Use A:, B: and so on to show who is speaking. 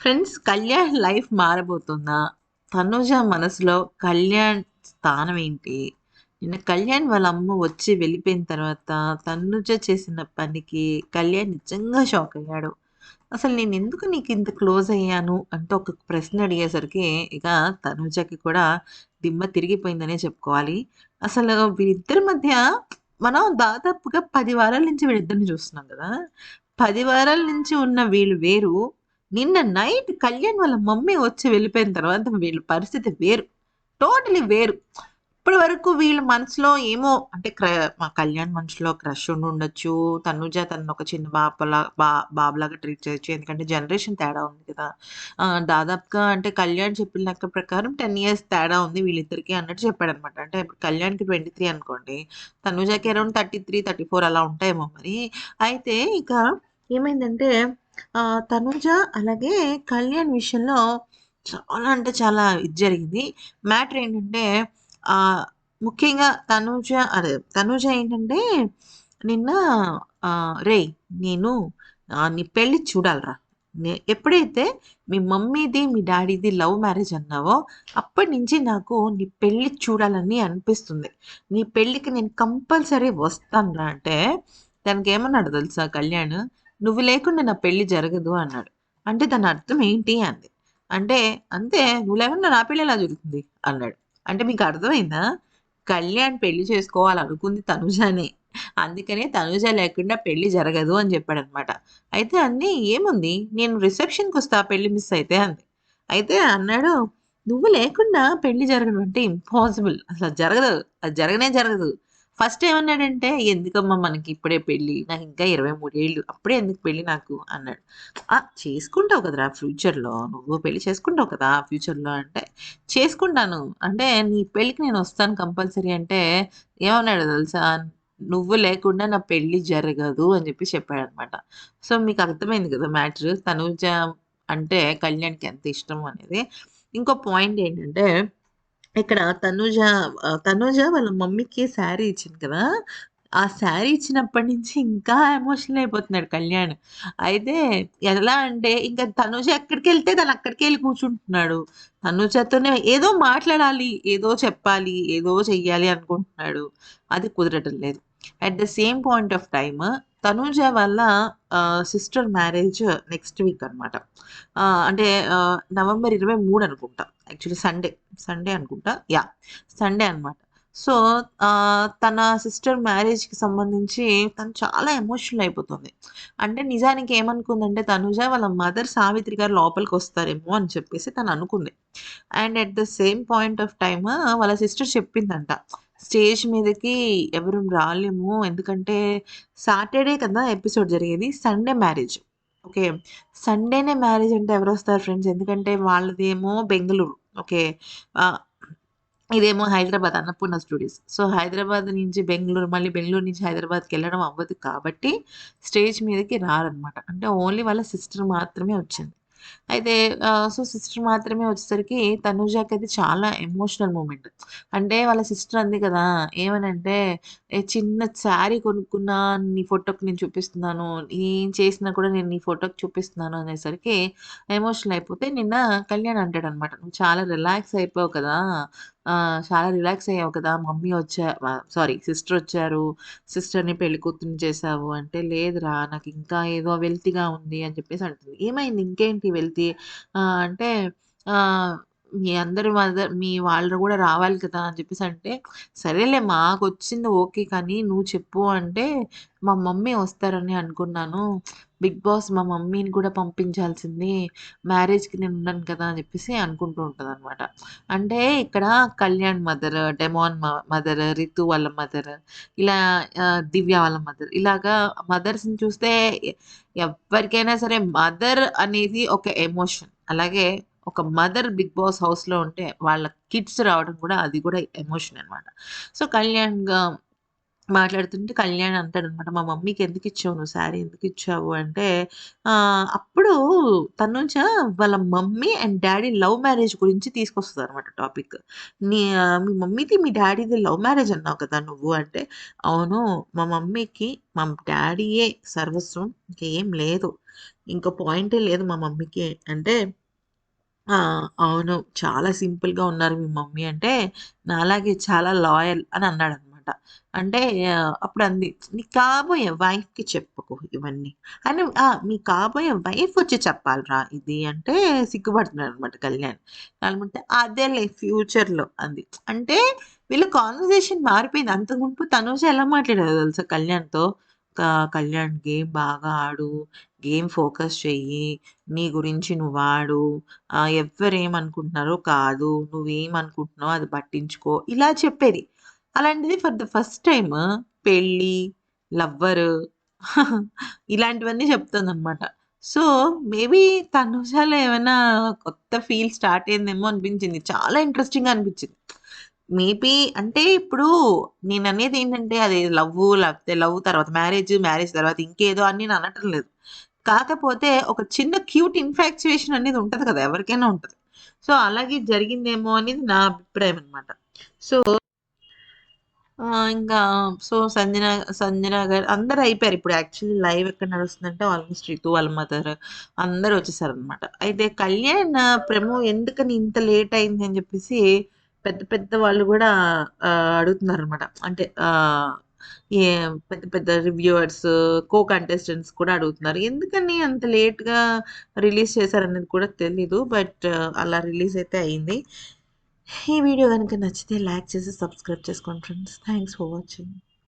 A: Friends Kalyan life మారబోతుందా? తనుజ మనసులో కళ్యాణ్ స్థానం ఏంటి? నిన్న కళ్యాణ్ వాళ్ళ అమ్మ వచ్చి వెళ్ళిపోయిన తర్వాత తనుజ చేసిన పనికి కళ్యాణ్ నిజంగా షాక్ అయ్యాడు. అసలు నేను ఎందుకు నీకు ఇంత క్లోజ్ అయ్యాను? అంటే ఒక ప్రశ్న అడిగేసరికి ఇక తనుజకి కూడా దిమ్మ తిరిగిపోయిందనే చెప్పుకోవాలి. అసలు వీరిద్దరి మధ్య మనం దాదాపుగా పది వారాల నుంచి వీళ్ళిద్దరిని చూస్తున్నాం కదా? పది వారాల నుంచి ఉన్న వీళ్ళు వేరు. నిన్న నైట్ కళ్యాణ్ వాళ్ళ మమ్మీ వచ్చి వెళ్ళిపోయిన తర్వాత వీళ్ళ పరిస్థితి వేరు. టోటలీ వేరు. ఇప్పటి వరకు వీళ్ళ మనసులో ఏమో అంటే క్ర మా కళ్యాణ్ మనసులో క్రష్ ఉండి ఉండొచ్చు. తనుజ తను ఒక చిన్న బాపలా బా బాబులాగా ట్రీట్ చేయొచ్చు. ఎందుకంటే జనరేషన్ తేడా ఉంది కదా. దాదాపుగా అంటే కళ్యాణ్ చెప్పిన లెక్క ప్రకారం టెన్ ఇయర్స్ తేడా ఉంది వీళ్ళిద్దరికి అన్నట్టు చెప్పాడు అనమాట అంటే ఇప్పుడు కళ్యాణ్కి ట్వంటీ త్రీ అనుకోండి తనుజకి around thirty three thirty four అలా ఉంటాయేమో మరి. అయితే ఇక ఏమైందంటే తనుజ అలాగే కళ్యాణ్ విషయంలో చాలా అంటే చాలా ఇది జరిగింది. మ్యాటర్ ఏంటంటే ముఖ్యంగా తనుజ అదే తనుజ ఏంటంటే నిన్న రే రేయ్ నేను నీ పెళ్ళి చూడాలరా. ఎప్పుడైతే మీ మమ్మీది మీ డాడీది లవ్ మ్యారేజ్ అన్నావో అప్పటి నుంచి నాకు నీ పెళ్ళి చూడాలని అనిపిస్తుంది. నీ పెళ్ళికి నేను కంపల్సరీ వస్తాను అంటే దానికి ఏమన్నాడు తెలుసా కళ్యాణ్? నువ్వు లేకుండా నా పెళ్ళి జరగదు అన్నాడు. అంటే దాని అర్థం ఏంటి అంది. అంటే అంతే నువ్వు లేకుండా నా పెళ్ళి ఎలా జరుగుతుంది? అన్నాడు. అంటే మీకు అర్థమైందా? కళ్యాణ్ పెళ్ళి చేసుకోవాలనుకుంది తనుజానే. అందుకనే తనుజ లేకుండా పెళ్ళి జరగదు అని చెప్పాడు అనమాట అయితే అన్నీ ఏముంది? నేను రిసెప్షన్కి వస్తా పెళ్ళి మిస్ అయితే అంది. అయితే అన్నాడు నువ్వు లేకుండా పెళ్ళి జరగడం అంటే ఇంపాసిబుల్. అసలు అది జరగదు. అది జరగనే జరగదు. ఫస్ట్ ఏమన్నాడంటే ఎందుకమ్మా మనకి ఇప్పుడే పెళ్ళి నాకు ఇంకా ఇరవై మూడేళ్ళు అప్పుడే ఎందుకు పెళ్ళి నాకు? అన్నాడు. "ఆ, చేసుకుంటావు కదరా ఫ్యూచర్లో నువ్వు పెళ్ళి చేసుకుంటావు కదా ఫ్యూచర్లో అంటే చేసుకుంటాను. అంటే నీ పెళ్ళికి నేను వస్తాను కంపల్సరీ అంటే ఏమన్నాడు తెలుసా? నువ్వు లేకుండా నా పెళ్ళి జరగదు అని చెప్పి చెప్పాడు అనమాట సో మీకు అర్థమైంది కదా మ్యాటర్. తనుజ అంటే కళ్యాణ్కి ఎంత ఇష్టం అనేది. ఇంకో పాయింట్ ఏంటంటే ఇక్కడ తనుజ ఆ, తనుజ వాళ్ళ మమ్మీకి శారీ ఇచ్చింది కదా? ఆ శారీ ఇచ్చినప్పటి నుంచి ఇంకా ఎమోషనల్ అయిపోతున్నాడు కళ్యాణ్. అయితే ఎలా అంటే ఇంకా తనుజ ఎక్కడికి వెళ్తే తను అక్కడికి వెళ్ళి కూర్చుంటున్నాడు. తనుజతోనే ఏదో మాట్లాడాలి ఏదో చెప్పాలి ఏదో చెయ్యాలి అనుకుంటున్నాడు. అది కుదరటం లేదు. At the same point of time Tanuja వాళ్ళ సిస్టర్ మ్యారేజ్ నెక్స్ట్ వీక్ అనమాట అంటే నవంబర్ ఇరవై మూడు అనుకుంటా. యాక్చువల్లీ సండే సండే అనుకుంటా. యా సండే అనమాట సో తన సిస్టర్ మ్యారేజ్కి సంబంధించి తను చాలా ఎమోషనల్ అయిపోతుంది. అంటే నిజానికి ఏమనుకుందంటే తనుజ వాళ్ళ మదర్ సావిత్రి గారు లోపలికి వస్తారేమో అని చెప్పేసి తను అనుకుంది. And at the same point of time వాళ్ళ సిస్టర్ చెప్పిందంట. స్టేజ్ మీదకి ఎవరు రాలేము ఎందుకంటే సాటర్డే కదా ఎపిసోడ్ జరిగేది సండే మ్యారేజ్. ఓకే. సండేనే మ్యారేజ్ అంటే ఎవరు వస్తారు ఫ్రెండ్స్? ఎందుకంటే వాళ్ళదేమో బెంగళూరు. ఓకే. ఇదేమో హైదరాబాద్ అన్నపూర్ణ స్టూడియోస్. సో హైదరాబాద్ నుంచి బెంగళూరు మళ్ళీ బెంగళూరు నుంచి హైదరాబాద్కి వెళ్ళడం అవ్వదు కాబట్టి స్టేజ్ మీదకి రారనమాట అంటే ఓన్లీ వాళ్ళ సిస్టర్ మాత్రమే వచ్చింది. అయితే సో సిస్టర్ మాత్రమే వచ్చేసరికి తనుజాకి అయితే చాలా ఎమోషనల్ మూమెంట్. అంటే వాళ్ళ సిస్టర్ అంది కదా ఏమనంటే చిన్న శారీ కొనుక్కున్నా నీ ఫోటోకి నేను చూపిస్తున్నాను ఏం చేసినా కూడా నేను నీ ఫోటోకి చూపిస్తున్నాను అనేసరికి ఎమోషనల్ అయిపోతే నిన్న కళ్యాణ్ అంటాడు అనమాట నువ్వు చాలా రిలాక్స్ అయిపోయావు కదా చాలా రిలాక్స్ అయ్యావు కదా మమ్మీ వచ్చా సారీ సిస్టర్ వచ్చారు సిస్టర్ని పెళ్ళి కూతుర్ని చేసావు అంటే లేదురా నాకు ఇంకా ఏదో వెల్తీగా ఉంది అని చెప్పేసి అంటుంది. ఏమైంది? ఇంకేంటి వెల్తీ? అంటే మీ అందరి మదర్ మీ వాళ్ళు కూడా రావాలి కదా అని చెప్పేసి అంటే సరేలే మాకు వచ్చింది ఓకే కానీ నువ్వు చెప్పు అంటే మా మమ్మీ వస్తారని అనుకున్నాను. బిగ్ బాస్ మా మమ్మీని కూడా పంపించాల్సింది మ్యారేజ్కి నేను ఉన్నాను కదా అని చెప్పేసి అనుకుంటూ ఉంటుంది అనమాట అంటే ఇక్కడ Kalyan mother demon mother Rithu వాళ్ళ మదర్ ఇలా దివ్య వాళ్ళ మదర్ ఇలాగా మదర్స్ని చూస్తే ఎవరికైనా సరే మదర్ అనేది ఒక ఎమోషన్. అలాగే ఒక మదర్ బిగ్ బాస్ హౌస్లో ఉంటే వాళ్ళ కిడ్స్ రావడం కూడా అది కూడా ఎమోషన్ అనమాట సో కళ్యాణ్గా మాట్లాడుతుంటే కళ్యాణ్ అంటాడనమాట. "మా మమ్మీకి ఎందుకు ఇచ్చావు నువ్వు శారీ ఎందుకు ఇచ్చావు?" అంటే అప్పుడు తన నుంచి వాళ్ళ mummy and daddy love marriage గురించి తీసుకొస్తుంది అనమాట టాపిక్. "నీ మీ మమ్మీది, మీ డాడీది లవ్ మ్యారేజ్ అన్నావు కదా నువ్వు" అంటే, "అవును. మా మమ్మీకి మా డాడీయే సర్వస్వం. ఇంకేం లేదు. ఇంకో పాయింటే లేదు మా మమ్మీకి" అంటే అవును. చాలా సింపుల్‌గా ఉన్నారు మీ మమ్మీ అంటే, నాలాగే చాలా లాయల్ అని అన్నాడు అన్నాడనమాట. అంటే అప్పుడు అంది "నీ కాబోయే వైఫ్‌కి చెప్పుకో ఇవన్నీ." అని ఆ! మీ కాబోయే వైఫ్ వచ్చి చెప్పాలిరా ఇది అంటే సిగ్గుపడుతున్నాడనమాట కళ్యాణ్. అనుకుంటే అదేలే ఫ్యూచర్‌లో అంది. అంటే వీళ్ళ కాన్వర్సేషన్ మారిపోయింది. అంత మునుపు తనుజ ఎలా మాట్లాడారు తెలుసా కళ్యాణ్‌తో? "కళ్యాణ్ గేమ్ బాగా ఆడు. గేమ్ ఫోకస్ చెయ్యి. నీ గురించి నువ్వు ఆడు ఎవరేమనుకుంటున్నారో కాదు. నువ్వేమనుకుంటున్నావు అది పట్టించుకో." ఇలా చెప్పేది. అలాంటిది ఫర్ ద ఫస్ట్ టైమ్ పెళ్ళి, లవ్వరు ఇలాంటివన్నీ చెప్తుంది అనమాట సో, మేబీ తనుషాలో ఏమైనా కొత్త ఫీల్ స్టార్ట్ అయిందేమో అనిపించింది. చాలా ఇంట్రెస్టింగ్‌గా అనిపించింది. మేబీ అంటే ఇప్పుడు నేను అనేది ఏంటంటే అది లవ్ లేకపోతే లవ్ తర్వాత మ్యారేజ్, మ్యారేజ్ తర్వాత ఇంకేదో అని నేను అనటం లేదు. కాకపోతే ఒక చిన్న క్యూట్ ఇన్‌ఫాక్చుయేషన్ అనేది ఉంటుంది కదా! ఎవరికైనా ఉంటది. సో, అలాగే జరిగిందేమో అనేది నా అభిప్రాయం అనమాట. సో ఇంకా సో, సంజన సంజన గారు అందరు అయిపోయారు. ఇప్పుడు యాక్చువల్లీ లైవ్ ఎక్కడ నడుస్తుందంటే ఆల్మోస్ట్ రితు వాళ్ళ మదర్ అందరూ వచ్చేసారనమాట. అయితే కళ్యాణ్ ప్రమో ఎందుకని ఇంత లేట్ అయింది అని చెప్పేసి పెద్ద పెద్ద వాళ్ళు కూడా అడుగుతున్నారు అనమాట అంటే ఏ పెద్ద పెద్ద రివ్యూవర్స్, కో కంటెస్టెంట్స్ కూడా అడుగుతున్నారు. ఎందుకని అంత లేట్‌గా రిలీజ్ చేశారనేది కూడా తెలీదు. బట్ అలా రిలీజ్ అయితే అయింది. ఈ వీడియో కనుక నచ్చితే లైక్ చేసి సబ్స్క్రైబ్ చేసుకోండి ఫ్రెండ్స్. Thanks for watching.